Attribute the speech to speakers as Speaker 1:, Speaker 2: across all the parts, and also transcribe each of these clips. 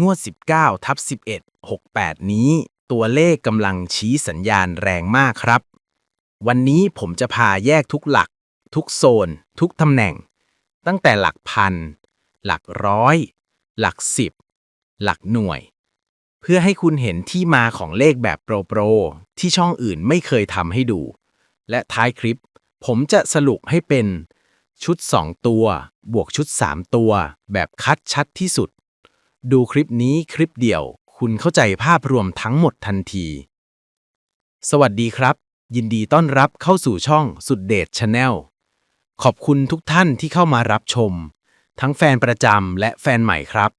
Speaker 1: งวด 19ทับ11 68 นี้ ตัวเลขกำลังชี้สัญญาณแรงมากครับ วันนี้ผมจะพาแยกทุกหลัก ทุกโซน ทุกตำแหน่ง ตั้งแต่หลักพัน หลักร้อย หลักสิบ หลักหน่วย เพื่อให้คุณเห็นที่มาของเลขแบบโปรโปรที่ช่องอื่นไม่เคยทำให้ดู และท้ายคลิป ผมจะสรุปให้เป็นชุด 2 ตัว บวกชุด 3 ตัว แบบคัดชัดที่สุด ดูคลิปนี้คลิปเดียว คุณเข้าใจภาพรวมทั้งหมดทันที สวัสดีครับ ยินดีต้อนรับเข้าสู่ช่องสุดเดชชาแนลขอบคุณทุกท่านที่เข้ามารับชม ทั้งแฟนประจำและแฟนใหม่ครับ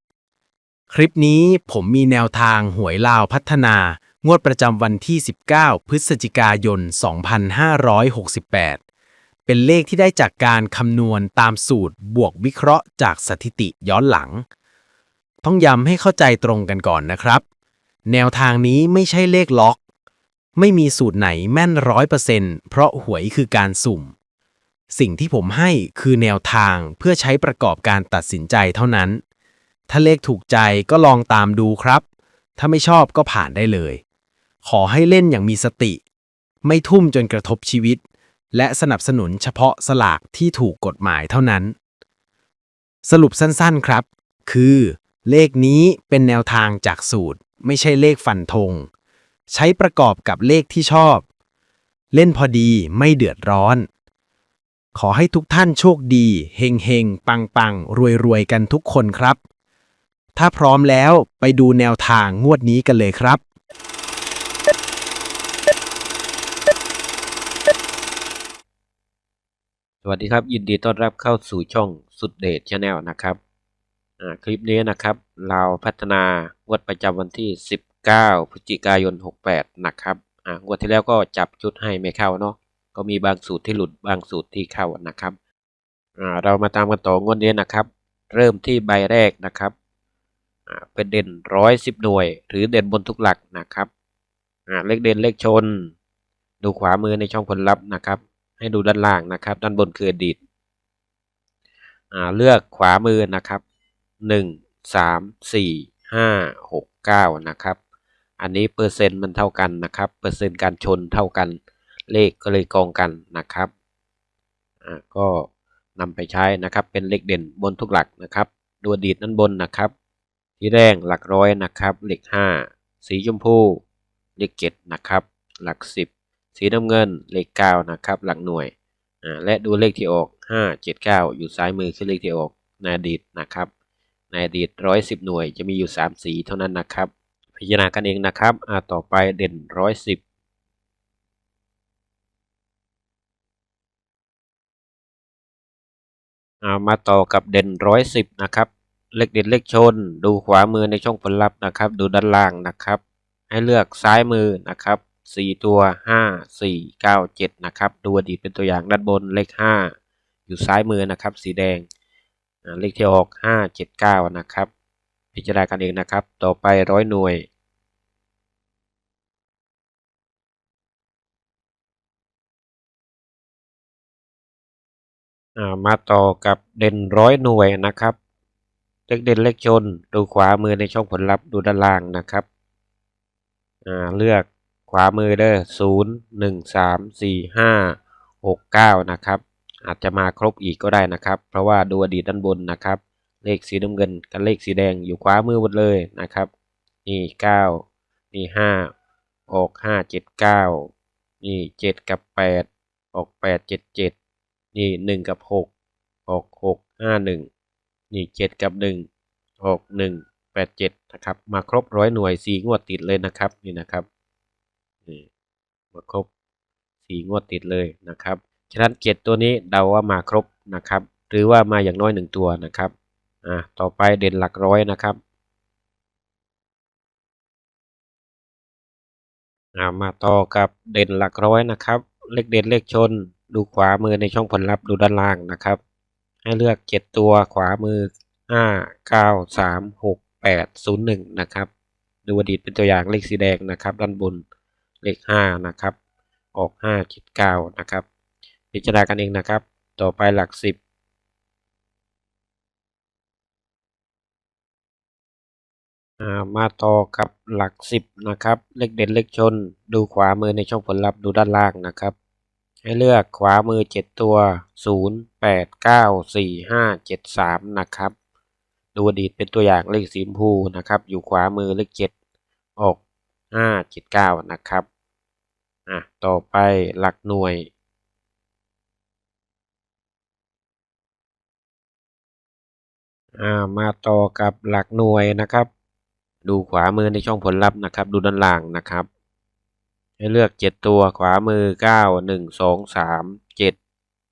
Speaker 1: คลิปนี้ผมมีแนวทางหวยลาวพัฒนา งวดประจำวันที่ 19 พฤศจิกายน 2568 เป็นเลขที่ได้จากการคำนวณตามสูตรบวกวิเคราะห์จากสถิติย้อนหลัง ต้องย้ำให้เข้าใจตรงกันก่อนนะครับ แนวทางนี้ไม่ใช่เลขล็อก ไม่มีสูตรไหนแม่นร้อยเปอร์เซ็นต์เพราะหวยคือการสุ่ม สิ่งที่ผมให้คือแนวทางเพื่อใช้ประกอบการตัดสินใจเท่านั้น ถ้าเลขถูกใจก็ลองตามดูครับ ถ้าไม่ชอบก็ผ่านได้เลย ขอให้เล่นอย่างมีสติ ไม่ทุ่มจนกระทบชีวิต และสนับสนุนเฉพาะสลากที่ถูกกฎหมายเท่านั้น สรุปสั้นๆครับ คือ เลขนี้เป็นแนวทางจากสูตร ไม่ใช่เลขฟันธง ใช้ประกอบกับเลขที่ชอบ เล่นพอดีไม่เดือดร้อน ขอให้ทุกท่านโชคดีเฮงเฮงปังปังรวยรวยกันทุกคนครับ ถ้าพร้อมแล้วไปดูแนวทางงวดนี้กันเลยครับ
Speaker 2: สวัสดีครับ ยินดีต้อนรับเข้าสู่ช่องสุดเดชชาแนลนะครับ คลิปนี้นะครับ เราพัฒนางวดประจำวันที่ 19 พฤศจิกายน 68 นะครับงวดที่แล้วก็จับชุดให้ไม่เข้าเนาะก็มีบางสูตรที่หลุดบางสูตรที่เข้านะครับเรามาตามกันต่องวดนี้นะครับ เริ่มที่ใบแรกนะครับเป็นเด่นร้อยสิบหน่วย หรือเด่นบนทุกหลักนะครับเลขเด่นเลขชน ดูขวามือในช่องผลลัพธ์นะครับ ให้ดูด้านล่างนะครับ ด้านบนคืออดีตเลือกขวามือนะครับ หนึ่งสามสี่ห้าหกเก้านะครับ อันนี้เปอร์เซ็นต์มันเท่ากันนะครับ เปอร์เซ็นต์การชนเท่ากัน เลขก็เลยกองกันนะครับ อ่าก็นำไปใช้นะครับ เป็นเลขเด่นบนทุกหลักนะครับดูอดีตด้นบนนะครับสีแดงหลักร้อยนะครับ เลขห้าสีชมพู เลขเจ็ดนะครับ หลักสิบสีน้ำเงิน เลข9นะครับ หลักหน่วย อ่า และดูเลขที่ออก 5 7 9 อยู่ซ้ายมือคือเลขที่ออกในอดีตนะครับ ในอดีต110หน่วย จะมีอยู่ 3 สีเท่านั้นนะครับ พิจารณากันเองนะครับอ่าต่อไปเด่น110อ่ามาต่อกับเด่น110นะครับ เลขเด่นเลขชน ดูขวามือในช่องผลลัพธ์นะครับ ดูด้านล่างนะครับ ให้เลือกซ้ายมือนะครับสี่ตัวห้าสี่เก้าเจ็ดนะครับ ดูอดีตเป็นตัวอย่างด้านบนเลขห้าอยู่ซ้ายมือนะครับ สีแดง เลขที่ออกห้าเจ็ดเก้านะครับ พิจารณากันเองนะครับ ต่อไปร้อยหน่วยมาต่อกับเด่นร้อยหน่วยนะครับ เลขเด่นเลขชน ดูขวามือในช่องผลลัพธ์ดูด้านล่างนะครับเลือกขวามือเด้อศูนย์หนึ่งสามสี่ห้าหกเก้านะครับ อาจจะมาครบอีกก็ได้นะครับ เพราะว่าดูอดีตด้านบนนะครับ เลขสีน้ำเงินกับเลขสีแดงอยู่ขวามือหมดเลยนะครับ นี่เก้านี่ห้าออกห้าเจ็ดเก้านี่เจ็ดกับแปดออกแปดเจ็ดเจ็ดนี่หนึ่งกับหกออกหกห้าหนึ่งนี่เจ็ดกับหนึ่งออกหนึ่งแปดเจ็ดนะครับ มาครบร้อยหน่วยสีงวดติดเลยนะครับ นี่นะครับนี่มาครบสี่งวดติดเลยนะครับ ฉะนั้นเจ็ดตัวนี้เดาว่ามาครบนะครับ หรือว่ามาอย่างน้อยหนึ่งตัวนะครับอ่าต่อไปเด่นหลักร้อยนะครับามาต่อกับเด่นหลักร้อยนะครับ เลขเด่นเลขชน ดูขวามือในช่องผลลัพธ์ดูด้านล่างนะครับ ให้เลือกเจ็ดตัวขวามือห้าเก้าสามหกแปดศูนย์หนึ่งนะครับ ดูอดีตเป็นตัวอย่างเลขสีแดงนะครับ ด้านบนเลขห้านะครับ ออกห้าคิดเก้านะครับ พิจารณากันเองนะครับ ต่อไปหลักสิบมาต่อกับหลักสิบนะครับ เลขเด่นเลขชน ดูขวามือในช่องผลลัพธ์ดูด้านล่างนะครับ ให้เลือกขวามือเจ็ดตัวศูนย์แปดเก้าสี่ห้าเจ็ดสามนะครับ ดูอดีตเป็นตัวอย่างเลขสีชมพูนะครับ อยู่ขวามือเลขเจ็ดออกห้าเจ็ดเก้านะครับ อะ ต่อไปหลักหน่วย อ่ามาต่อกับหลักหน่วยนะครับ ดูขวามือในช่องผลลัพธ์นะครับ ดูด้านล่างนะครับ ให้เลือกเจ็ดตัวขวามือเก้าหนึ่งสองสามเจ็ด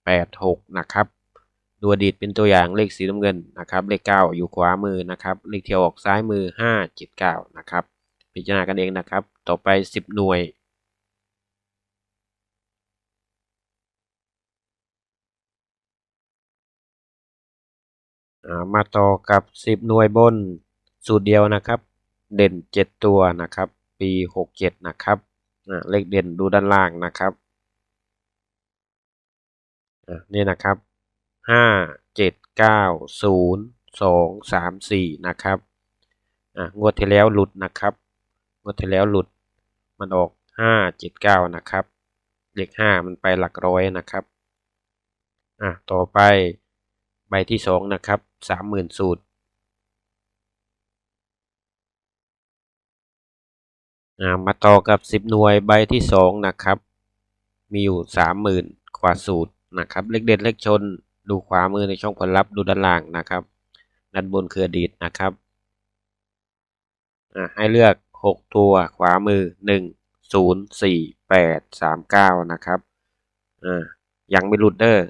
Speaker 2: แปดหกนะครับดูอดีตเป็นตัวอย่างเลขสีน้ำเงินนะครับ เลขเก้าอยู่ขวามือนะครับ เลขเที่ออกซ้ายมือห้าเจ็ดเก้านะครับ พิจารณากันเองนะครับ ต่อไปสิบหน่วย มาต่อกับสิบหน่วยบน สูตรเดียวนะครับ เด่นเจ็ดตัวนะครับ ปีหกเจ็ดนะครับเลขเด่นดูด้านล่างนะครับนี่นะครับห้าเจ็ดเก้าศูนย์สองสามสี่นะครับงวดที่แล้วหลุดนะครับ งวดที่แล้วหลุดมันออกห้าเจ็ดเก้านะครับ เลขห้ามันไปหลักร้อยนะครับอะต่อไปใบที่สองนะครับ สามหมื่นสูตรอ่ามาต่อกับสิบหน่วยใบที่สองนะครับ มีอยู่สามหมื่นกว่าสูตรนะครับ เลขเด็ดเลขชนดูขวามือในช่องผลลัพธ์ดูด้านล่างนะครับ ด้านบนคืออดีตนะครับให้เลือกหกตัวขวามือหนึ่งศูนย์สี่แปดสามเก้านะครับ อ่า ยังไม่หลุดเดอร์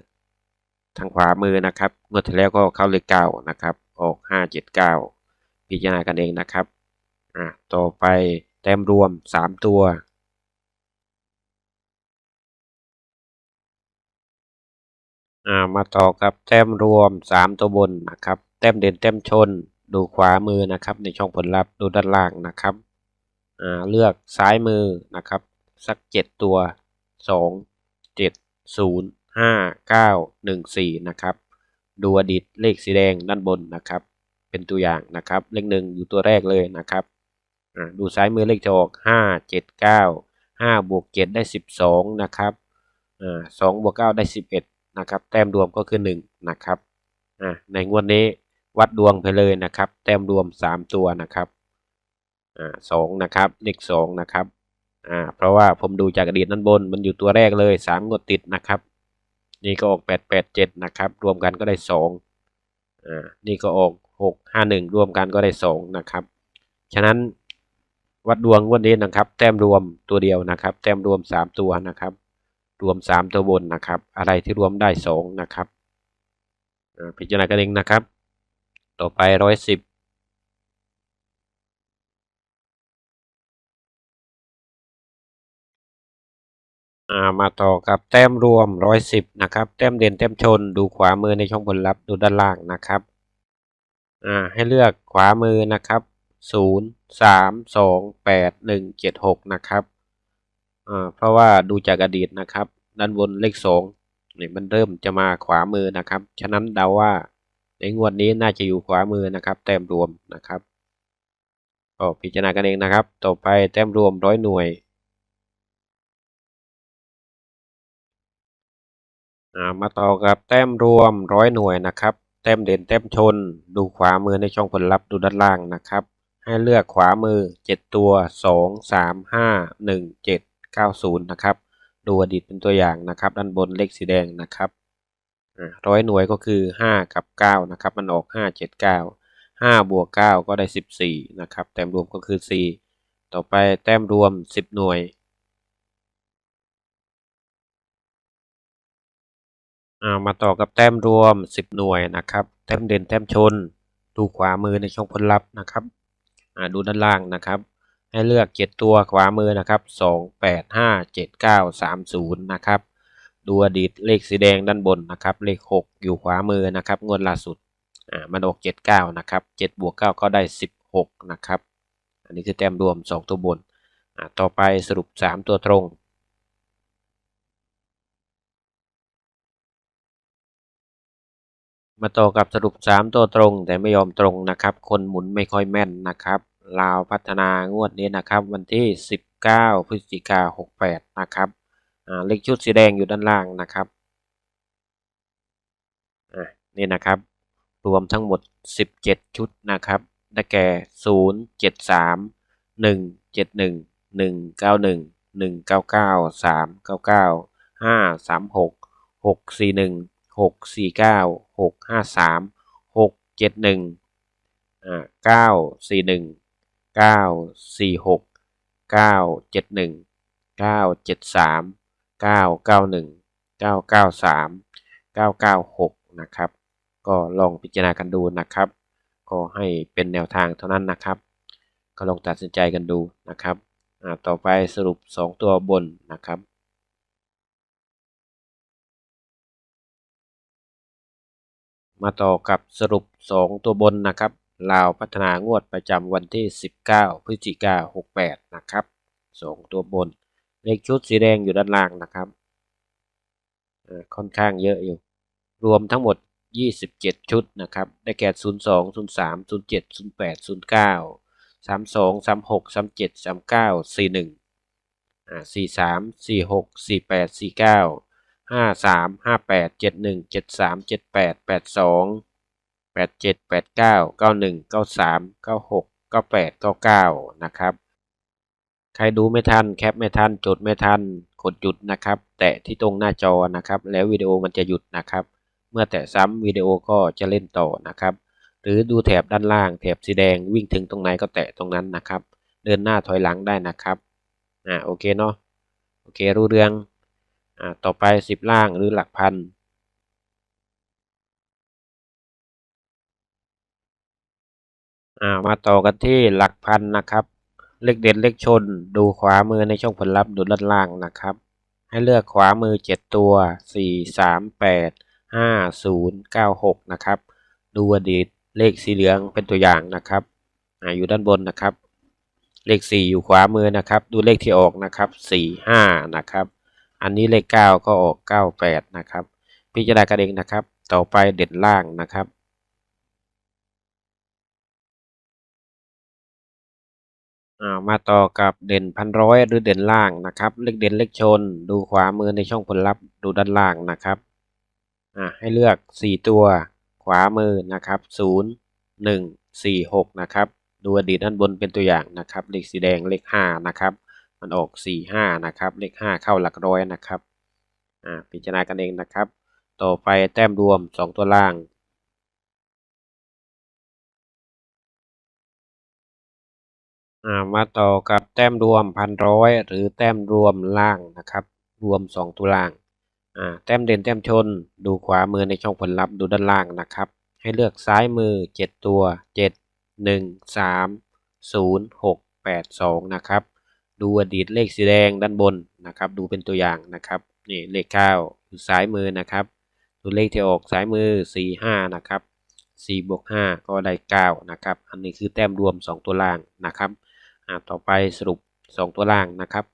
Speaker 2: ทางขวามือนะครับเมื่อที่แล้วก็เข้าเลขเก้านะครับออกห้าเจ็ดเก้าพิจารณากันเองนะครับอ่าต่อไปแต้มรวมสามตัวอ่ามาต่อกับแต้มรวมสามตัวบนนะครับแต้มเด่นแต้มชนดูขวามือนะครับ ในช่องผลลัพธ์ดูด้านล่างนะครับอ่าเลือกซ้ายมือนะครับ สักเจ็ดตัวสองเจ็ดศูนย์ ห้าเก้าหนึ่งสี่นะครับ ดูอดีตเลขสีแดงด้านบนนะครับ เป็นตัวอย่างนะครับ เลขหนึ่งอยู่ตัวแรกเลยนะครับดูซ้ายมือเลขจะออกห้าเจ็ดเก้าห้าบวกเจ็ดได้สิบสองนะครับอ่าสองบวกเก้าได้สิบเอ็ดนะครับ แต้มรวมก็คือ 1 นะครับในงวดนี้วัดดวงไปเลยนะครับ แต้มรวม 3 ตัวนะครับสองนะครับ เลขสองนะครับ เพราะว่าผมดูจากอดีตนั้นบน มันอยู่ตัวแรกเลย 3 งวดติดนะครับ นี่ก็ออก887นะครับ รวมกันก็ได้2อ่า นี่ก็ออก651รวมกันก็ได้2นะครับ ฉะนั้นวัดดวงวดนี้นะครับ แต้มรวมตัวเดียวนะครับ แต้มรวม3ตัวนะครับ รวม3ตัวบนนะครับ อะไรที่รวมได้2นะครับพิจารณากันเองนะครับ ต่อไป110ามาต่อกับแต้มรวม110นะครับ แต้มเด่นแต้มชนดูขวามือในช่องผลลัพธ์ดูด้านล่างนะครับอ่าให้เลือกขวามือนะครับ0 3 2 8 1 7 6นะครับอ่าเพราะว่าดูจากอดีตนะครับ ด้านบนเลขสองนี่มันเริ่มจะมาขวามือนะครับ ฉะนั้นเดาว่าในงวดนี้น่าจะอยู่ขวามือนะครับ แต้มรวมนะครับก็พิจารณากันเองนะครับ ต่อไปแต้มรวมร้อยหน่วย มาต่อกับแต้มรวมร้อยหน่วยนะครับ แต้มเด่นแต้มชน ดูขวามือในช่องผลลัพธ์ดูด้านล่างนะครับ ให้เลือกขวามือ 7 ตัว 2 3 5 1 7 9 0 นะครับ ดูอดีตเป็นตัวอย่างนะครับ ด้านบนเลขสีแดงนะครับร้อยหน่วยก็คือ 5 กับ 9 นะครับ มันออก 5 7 9 5บวก9ก็ได้ 14 นะครับ แต้มรวมก็คือ 4 ต่อไปแต้มรวม 10 หน่วยามาต่อกับแต้มรวม 10 หน่วยนะครับแต้มเด่นแต้มชน ดูขวามือในช่องผลลัพธ์นะครับดูด้านล่างนะครับ ให้เลือก 7 ตัวขวามือนะครับ 2 8 5 7 9 3 0 นะครับ ดูอดีตเลขสีแดงด้านบนนะครับ เลข 6 อยู่ขวามือนะครับ งวดล่าสุดมันออก 79 นะครับ 7 บวก 9 ก็ได้ 16 นะครับ อันนี้คือแต้มรวม 2 ตัวบนต่อไปสรุป 3 ตัวตรง มาต่อกับสรุป 3 ตัวตรง แต่ไม่ยอมตรงนะครับ คนหมุนไม่ค่อยแม่นนะครับลาวพัฒนางวดนี้นะครับ วันที่ 19 พฤศจิกา68 นะครับเลขชุดสีแดงอยู่ด้านล่างนะครับนี่นะครับ รวมทั้งหมด 17 ชุดนะครับ ได้แก่ 0 7 3 1 7 1 1 9 1 1 9 9 3 9 9 5 3 6 6 4 1 6 4 9 6 5 3 6 7 1อ่า9 4 1 9 4 6 9 7 1 9 7 3 9 9 1 9 9 3 9 9 6 นะครับ ก็ลองพิจารณากันดูนะครับ ก็ให้เป็นแนวทางเท่านั้นนะครับ ก็ลองตัดสินใจกันดูนะครับ ต่อไปสรุป 2 ตัวบนนะครับ มาต่อกับสรุป 2 ตัวบนนะครับลาวพัฒนางวดประจำวันที่ 19 พฤศจิกา68 นะครับ 2 ตัวบน เลขชุดสีแดงอยู่ด้านล่างนะครับอ่าค่อนข้างเยอะอยู่ รวมทั้งหมด 27 ชุดนะครับ ได้แก่ 02 03 07 08 09 32 36 37 39 41อ่า43 46 48 49 53 58 71 73 78 82 87 89 91 93 96 98 99นะครับ ใครดูไม่ทันแคปไม่ทันจดไม่ทันกดหยุดนะครับ แตะที่ตรงหน้าจอนะครับ แล้ววิดีโอมันจะหยุดนะครับ เมื่อแตะซ้ำวิดีโอก็จะเล่นต่อนะครับ หรือดูแถบด้านล่างแถบสีแดงวิ่งถึงตรงไหนก็แตะตรงนั้นนะครับ เดินหน้าถอยหลังได้นะครับอ่าโอเคเนาะโอเครู้เรื่อง อ่าต่อไปสิบล่างหรือหลักพันอ่ามาต่อกันที่หลักพันนะครับ เลขเด่นเลขชนดูขวามือในช่องผลลัพธ์ดูด้านล่างนะครับ ให้เลือกขวามือ 7 ตัว 4 3 8 5 0 9 6 นะครับ ดูอดีตเลขสีเหลืองเป็นตัวอย่างนะครับอ่าอยู่ด้านบนนะครับ เลข 4 อยู่ขวามือนะครับ ดูเลขที่ออกนะครับ 4 5 นะครับ อันนี้เลข 9 ก็ออก 98 นะครับ พิจารณากันเองนะครับ ต่อไปเด่นล่างนะครับมาต่อกับเด่นพันร้อยหรือเด่นล่างนะครับ เลขเด่นเลขชน ดูขวามือในช่องผลลัพธ์ดูด้านล่างนะครับให้เลือกสี่ตัวขวามือนะครับศูนย์หนึ่งสี่หกนะครับ ดูอดีตด้านบนเป็นตัวอย่างนะครับ เลขสีแดงเลขห้านะครับ มันออกสี่ห้านะครับ เลขห้าเข้าหลักร้อยนะครับ อ่า พิจารณากันเองนะครับ ต่อไปแต้มรวมสองตัวล่าง อ่า มาต่อกับแต้มรวมพันร้อยหรือแต้มรวมล่างนะครับ รวมสองตัวล่าง อ่า แต้มเด่นแต้มชน ดูขวามือในช่องผลลัพธ์ดูด้านล่างนะครับ ให้เลือกซ้ายมือเจ็ดตัวเจ็ดหนึ่งสามศูนย์หกแปดสองนะครับ ดูอดีตเลขสีแดงด้านบนนะครับ ดูเป็นตัวอย่างนะครับนี่เลขเก้าอยู่ซ้ายมือนะครับดูเลขที่ออกซ้ายมือสี่ห้านะครับสี่บวกห้าก็ได้เก้านะครับ อันนี้คือแต้มรวมสองตัวล่างนะครับอ่าต่อไปสรุป 2 ตัวล่างนะครับ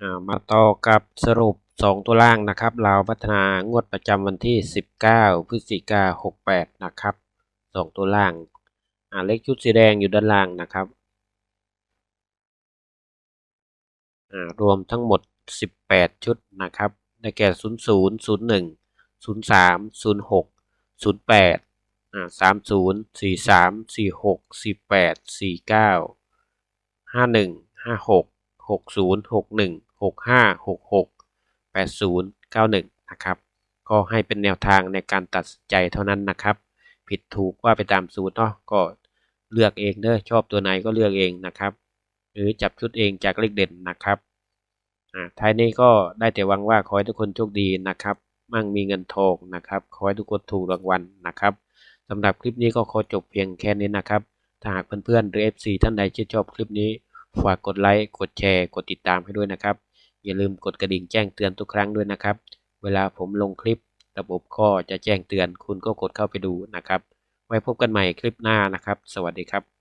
Speaker 2: อ่ามาต่อกับสรุป 2 ตัวล่างนะครับเราวพัฒนางวดประจำวันที่ 19 พฤศจิกา68 นะครับ 2 ตัวล่าง อ่าเลขชุดสีแดงอยู่ด้านล่างนะครับอ่ารวมทั้งหมด 18 ชุดนะครับ ได้แก่ 00 01 03 06 08อ่าสามศูนย์สี่สามสี่หกสี่แปดสี่เก้าห้าหนึ่งห้าหกหกศูนย์หกหนึ่งหกห้าหกหกแปดศูนย์เก้าหนึ่งนะครับ ก็ให้เป็นแนวทางในการตัดสินใจเท่านั้นนะครับ ผิดถูกว่าไปตามสูตรเนาะก็ เลือกเองเด้อชอบตัวไหนก็เลือกเองนะครับ หรือจับชุดเองจากเลขเด่นนะครับอ่าท้ายนี้ก็ได้แต่หวังว่าขอให้ทุกคนโชคดีนะครับ มั่งมีเงินทองนะครับขอให้ทุกคนถูกรางวัลนะครับสำหรับคลิปนี้ก็ขอจบเพียงแค่นี้นะครับถ้าหากเพื่อนๆหรือ FC ท่านใดชื่นชอบคลิปนี้ฝากกดไลค์กดแชร์ กดติดตามให้ด้วยนะครับ อย่าลืมกดกระดิ่งแจ้งเตือนทุกครั้งด้วยนะครับ เวลาผมลงคลิประบบก็จะแจ้งเตือนคุณก็กดเข้าไปดูนะครับ ไว้พบกันใหม่คลิปหน้านะครับ สวัสดีครับ